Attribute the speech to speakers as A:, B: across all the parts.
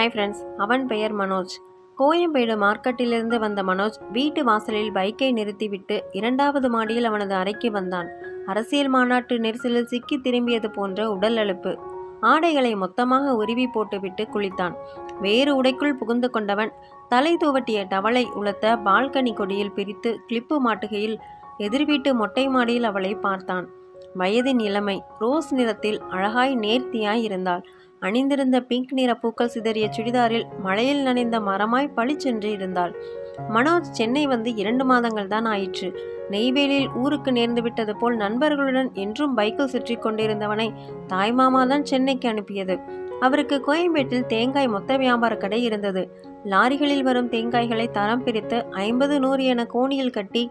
A: Hi friends அவன் பெயர் மனோஜ். கோயம்பேடு மார்க்கெட்டிலிருந்து வந்த மனோஜ் வீட்டு வாசலில் பைக்கை நிறுத்திவிட்டு இரண்டாவது மாடியில் அவனது அறைக்கு வந்தான். அரசியல் மாநாட்டு நெரிசலில் சிக்கி திரும்பியது போன்ற உடல் அழுப்பு ஆடைகளை மொத்தமாக உருவி போட்டுவிட்டு குளித்தான். வேறு உடைக்குள் புகுந்து கொண்டவன் தலை துவட்டிய டவலை உலர்த்த பால்கனி கொடியில் பிரித்து கிளிப்பு மாட்டுகையில் எதிர்வீட்டு மொட்டை மாடியில் அவளை பார்த்தான். வயதின் இளமை ரோஸ் நிறத்தில் அழகாய் நேர்த்தியாய் இருந்தாள். அணிந்திருந்த பிங்க் நிற பூக்கள் சிதறிய சுடிதாரில் மழையில் நனைந்த மரமாய் பளிச்சென்று இருந்தாள். மனோஜ் சென்னை வந்து இரண்டு மாதங்கள் தான் ஆயிற்று. நெய்வேலியில் ஊருக்கு நேர்ந்து விட்டது போல் நண்பர்களுடன் என்றும் பைக்கில் சுற்றி கொண்டிருந்தவனை தாய்மாமா தான் சென்னைக்கு அனுப்பியது. அவருக்கு கோயம்பேட்டில் தேங்காய் மொத்த வியாபார கடை இருந்தது. லாரிகளில் வரும் தேங்காய்களை தரம் பிரித்து ஐம்பது நூறு என கோணியில் கட்டி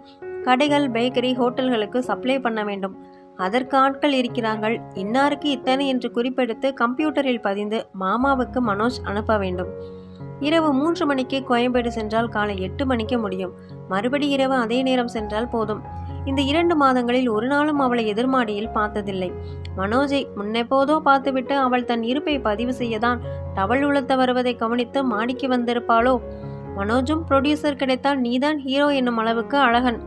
A: கடைகள் பேக்கரி ஹோட்டல்களுக்கு சப்ளை பண்ண வேண்டும். அதற்கு ஆட்கள் இருக்கிறார்கள். இன்னாருக்கு இத்தனை என்று குறிப்பெடுத்து கம்ப்யூட்டரில் பதிந்து மாமாவுக்கு மனோஜ் அனுப்ப வேண்டும். இரவு மூன்று மணிக்கு கோயம்பேடு சென்றால் காலை எட்டு மணிக்கு முடியும். மறுபடி இரவு அதே நேரம் சென்றால் போதும். இந்த இரண்டு மாதங்களில் ஒரு நாளும் அவளை எதிர்மாடியில் பார்த்ததில்லை. மனோஜை முன்னெப்போதோ பார்த்துவிட்டு அவள் தன் இருப்பை பதிவு செய்யதான் டவல் உளுத்த வருவதை கவனித்து மாடிக்கு வந்திருப்பாளோ? மனோஜும் ப்ரொடியூசர் கிடைத்தால் நீதான் ஹீரோ என்னும் அளவுக்கு அழகன்.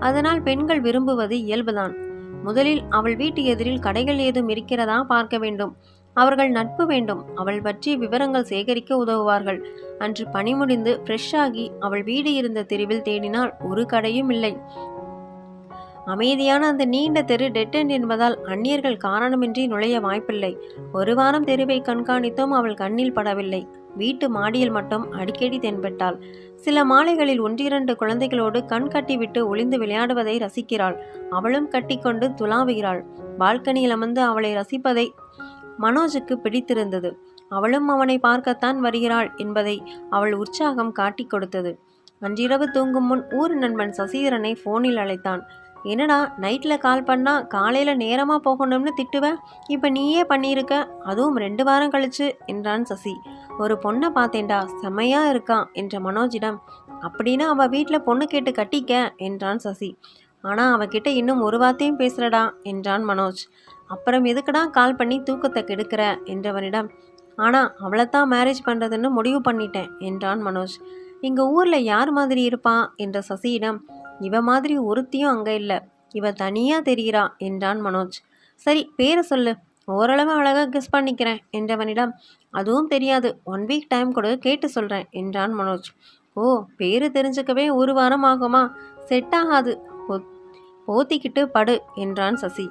A: அதனால் பெண்கள் விரும்புவது இயல்புதான். முதலில் அவள் வீட்டு எதிரில் கடைகள் ஏதும் இருக்கிறதா பார்க்க வேண்டும். அவர்கள் நட்பு வேண்டும். அவள் பற்றிய விவரங்கள் சேகரிக்க உதவுவார்கள். அன்று பணி முடிந்து ஃப்ரெஷ் ஆகி அவள் வீடு இருந்த தெருவில் தேடினால் ஒரு கடையும் இல்லை. அமைதியான அந்த நீண்ட தெரு டெட் என்பதால் அந்நியர்கள் காரணமின்றி நுழைய வாய்ப்பில்லை. ஒரு வாரம் தெருவை கண்காணித்தும் அவள் கண்ணில் படவில்லை. வீட்டு மாடியில் மட்டும் அடிக்கடி தென்பட்டாள். சில மாலைகளில் ஒன்றிரண்டு குழந்தைகளோடு கண் கட்டிவிட்டு ஒளிந்து விளையாடுவதை ரசிக்கிறாள். அவளும் கட்டிக்கொண்டு துலாவுகிறாள். பால்கனியில் அமர்ந்து அவளை ரசிப்பதை மனோஜுக்கு பிடித்திருந்தது. அவளும் அவனை பார்க்கத்தான் வருகிறாள் என்பதை அவள் உற்சாகம் காட்டிக் கொடுத்தது. அன்றிரவு தூங்கும் முன் ஊர் நண்பன் சசிதரனை ஃபோனில் அழைத்தான். என்னடா நைட்டில் கால் பண்ணா காலையில் நேரமாக போகணும்னு திட்டுவ? இப்போ நீயே பண்ணியிருக்க? அதுவும் ரெண்டு வாரம் கழிச்சு என்றான் சசி. ஒரு பொண்ணை பார்த்தேன்டா செம்மையா இருக்கான் என்ற மனோஜிடம் அப்படின்னா அவள் வீட்டில் பொண்ணு கேட்டு கட்டிக்க என்றான் சசி. ஆனால் அவகிட்ட இன்னும் ஒரு வார்த்தையும் பேசுகிறடா என்றான் மனோஜ். அப்புறம் எதுக்குடா கால் பண்ணி தூக்கத்தை கெடுக்கிற? என்றவனிடம் ஆனால் அவளைத்தான் மேரேஜ் பண்ணுறதுன்னு முடிவு பண்ணிட்டேன் என்றான் மனோஜ். இங்கே ஊரில் யார் மாதிரி இருப்பான் என்ற சசியிடம் இவ மாதிரி ஒருத்தியும் அங்கே இல்லை. இவ தனியாக தெரிகிறா என்றான் மனோஜ். சரி பேரை சொல்லு. ஓரளவு அழகாக கெஸ் பண்ணிக்கிறேன் என்றவனிடம் அதுவும் தெரியாது. ஒன் வீக் டைம் கொடு கேட்டு சொல்கிறேன் என்றான் மனோஜ். ஓ பேரு தெரிஞ்சுக்கவே ஒரு வாரம் ஆகுமா? செட் ஆகாது. போ- போத்திக்கிட்டு படு என்றான் சசி.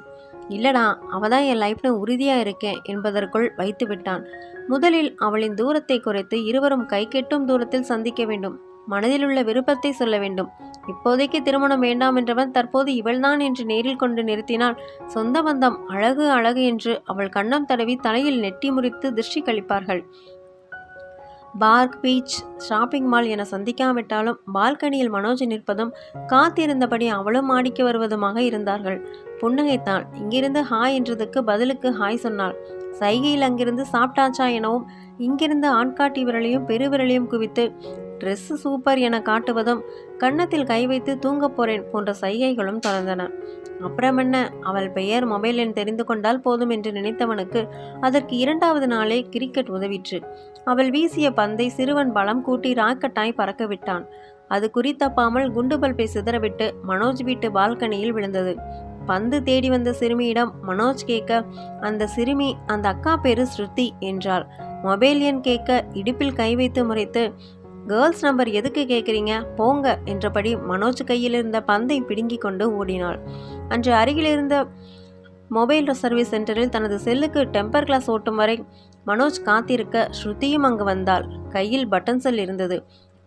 A: இல்லடா அவதான் என் லைஃப்னு உறுதியாக இருக்கேன் என்பதற்குள் வைத்து விட்டான். முதலில் அவளின் தூரத்தை குறைத்து இருவரும் கை கெட்டும் தூரத்தில் சந்திக்க வேண்டும். மனதில் உள்ள விருப்பத்தை சொல்ல வேண்டும். இப்போதைக்கு திருமணம் வேண்டாம் என்றவன் தற்போது இவள்தான் என்று நேரில் கொண்டு நிறுத்தினாள். சொந்த பந்தம் அழகு அழகு என்று அவள் கண்ணம் தடவி தலையில் நெட்டி முறித்து திருஷ்டி கழிப்பார்கள். பார்க் பீச் ஷாப்பிங் மால் என சந்திக்காவிட்டாலும் பால்கனியில் மனோஜ் நிற்பதும் காத்திருந்தபடி அவளும் மாடிக்கு வருவதுமாக இருந்தார்கள். புன்னகைத்தான். இங்கிருந்து ஹாய் என்றதுக்கு பதிலுக்கு ஹாய் சொன்னாள். சைகையில் அங்கிருந்து சாப்பிட்டாச்சா எனவும் இங்கிருந்து ஆண்காட்டி விரலையும் பெருவிரலையும் குவித்து ட்ரெஸ்ஸு சூப்பர் என காட்டுவதும் கன்னத்தில் கை வைத்து தூங்கப் போறேன் போன்ற சைகைகளும் தொடர்ந்தன அப்புறம் என்ன? அவள் பெயர் மொபைல் எண் தெரிந்து கொண்டால் போதும் என்று நினைத்தவனுக்கு அதற்கு இரண்டாவது நாளே கிரிக்கெட் உதவிற்று. அவள் வீசிய பந்தை சிறுவன் பலம் கூட்டி ராக்கெட்டாய் பறக்க விட்டான். அது குறித்தப்பாமல் குண்டுபல்பை சிதறவிட்டு மனோஜ் வீட்டு பால்கனியில் விழுந்தது. பந்து தேடி வந்த சிறுமியிடம் மனோஜ் கேட்க அந்த சிறுமி அந்த அக்கா பேரு ஸ்ருதி என்றாள். மொபைல் எண் கேட்க இடுப்பில் கை வைத்து முறைத்து கேர்ள்ஸ் நம்பர் எதுக்கு கேட்குறீங்க போங்க என்றபடி மனோஜ் கையில் இருந்த பந்தை பிடுங்கி கொண்டு ஓடினாள். அன்று அருகில் இருந்த மொபைல் சர்வீஸ் சென்டரில் தனது செல்லுக்கு டெம்பர் கிளாஸ் ஓட்டும் வரை மனோஜ் காத்திருக்க ஸ்ருதியும் அங்கு வந்தாள். கையில் பட்டன் செல் இருந்தது.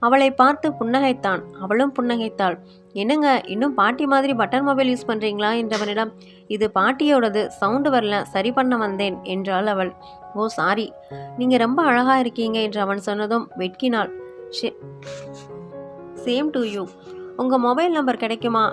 A: அவளை பார்த்து புன்னகைத்தான். அவளும் புன்னகைத்தாள். என்னங்க இன்னும் பாட்டி மாதிரி பட்டன் மொபைல் யூஸ் பண்ணுறீங்களா என்றவனிடம் இது பாட்டியோடது சவுண்டு வரல சரி பண்ண வந்தேன் என்றாள் அவள். ஓ சாரி நீங்கள் ரொம்ப அழகாக இருக்கீங்க என்று அவன் சொன்னதும் வெட்கினாள். சேம் டு யூ உங்கள் மொபைல் நம்பர் கிடைக்குமா?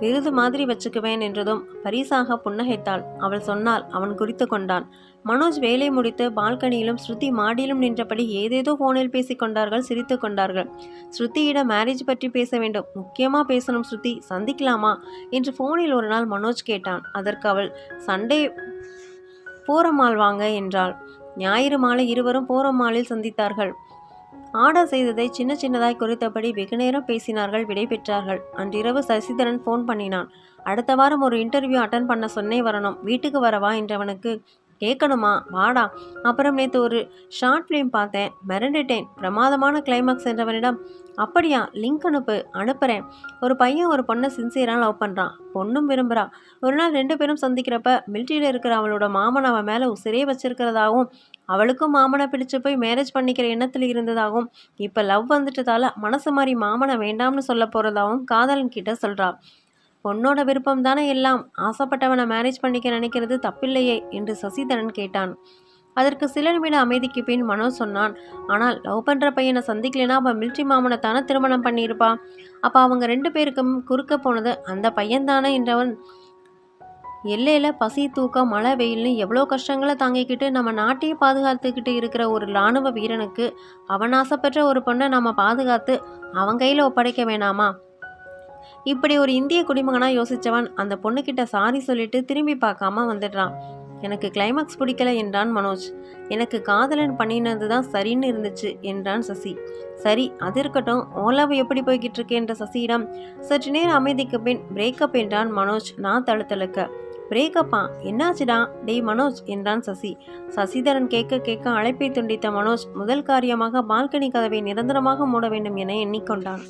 A: விருது மாதிரி வச்சுக்குவேன் என்றதும் பரிசாக புன்னகைத்தாள். அவள் சொன்னால் அவன் குறித்து கொண்டான். மனோஜ் வேலை முடித்து பால்கனியிலும் ஸ்ருதி மாடியிலும் நின்றபடி ஏதேதோ ஃபோனில் பேசிக் கொண்டார்கள் சிரித்து கொண்டார்கள். ஸ்ருதியிடம் மேரேஜ் பற்றி பேச வேண்டும். முக்கியமாக பேசணும் ஸ்ருதி சந்திக்கலாமா? என்று ஃபோனில் ஒரு நாள் மனோஜ் கேட்டான். அதற்கு அவள் சண்டே பூரமால் வாங்க என்றாள். ஞாயிறு மாலை இருவரும் போரம் மாலில் சந்தித்தார்கள். ஆர்டர் செய்ததை சின்ன சின்னதாய் குறித்தபடி வெகுநேரம் பேசினார்கள் விடைபெற்றார்கள் அன்றிரவு சசிதரன் ஃபோன் பண்ணினான். அடுத்த வாரம் ஒரு இன்டர்வியூ அட்டன் பண்ண சொன்னே வரணும். வீட்டுக்கு வரவா என்றவனுக்கு கேட்கணுமா வாடா. அப்புறம் நேற்று ஒரு ஷார்ட் ஃபிலிம் பார்த்தேன். மிரண்டுட்டேன் பிரமாதமான கிளைமாக்ஸ் என்றவனிடம் அப்படியா லிங்க் அனுப்பு அனுப்புகிறேன் ஒரு பையன் ஒரு பொண்ணை சின்சியராக லவ் பண்ணுறான் பொண்ணும் விரும்புகிறா ஒரு நாள் ரெண்டு பேரும் சந்திக்கிறப்ப மிலிட்ரியில் இருக்கிற அவளோட மாமன் அவன் மேலே உசிரே வச்சிருக்கிறதாகவும் அவளுக்கும் மாமனை பிடிச்சு போய் மேரேஜ் பண்ணிக்கிற எண்ணத்தில் இருந்ததாகவும் இப்போ லவ் வந்துட்டதால மனசு மாதிரி மாமனை வேண்டாம்னு சொல்ல போகிறதாகவும் காதலன் கிட்ட சொல்கிறாள் பொண்ணோட விருப்பம் தானே எல்லாம். ஆசைப்பட்டவனை மேரேஜ் பண்ணிக்க நினைக்கிறது தப்பில்லையே என்று சசிதரன் கேட்டான். அதற்கு சில நிமிட அமைதிக்கு பின் மனோஜ் சொன்னான் ஆனால் லவ் பண்ணுற பையனை சந்திக்கலைன்னா அவன் மில்ட்ரி மாமனை தானே திருமணம் பண்ணியிருப்பா? அப்போ அவங்க ரெண்டு பேருக்கும் குறுக்க போனது அந்த பையன்தானே என்றவன் எல்லையில் பசி தூக்கம் மழை வெயில்னு எவ்வளோ கஷ்டங்களை தாங்கிக்கிட்டு நம்ம நாட்டையே பாதுகாத்துக்கிட்டு இருக்கிற ஒரு இராணுவ வீரனுக்கு அவன் ஆசைப்பெற்ற ஒரு பொண்ணை நம்ம பாதுகாத்து அவன் கையில் ஒப்படைக்க வேணாமா? இப்படி ஒரு இந்திய குடிமகனாக யோசித்தவன் அந்த பொண்ணுக்கிட்ட சாரி சொல்லிட்டு திரும்பி பார்க்காம வந்துடுறான். எனக்கு கிளைமாக்ஸ் பிடிக்கல என்றான் மனோஜ். எனக்கு காதலன் பண்ணினது தான் சரின்னு இருந்துச்சு என்றான் சசி. சரி அது இருக்கட்டும். ஓலாவை எப்படி போய்கிட்டு இருக்கு என்ற சசியிடம் சற்று நேரம் அமைதிக்கு பின் பிரேக்கப் என்றான் மனோஜ். நான் தழுத்தழுக்க பிரேக்கப்பா என்னாச்சுடா? டேய் மனோஜ் என்றான் சசி. சசிதரன் கேட்க கேட்க அழைப்பை துண்டித்த மனோஜ் முதல் காரியமாக பால்கனி கதவை நிரந்தரமாக மூட வேண்டும் என எண்ணிக்கொண்டான்.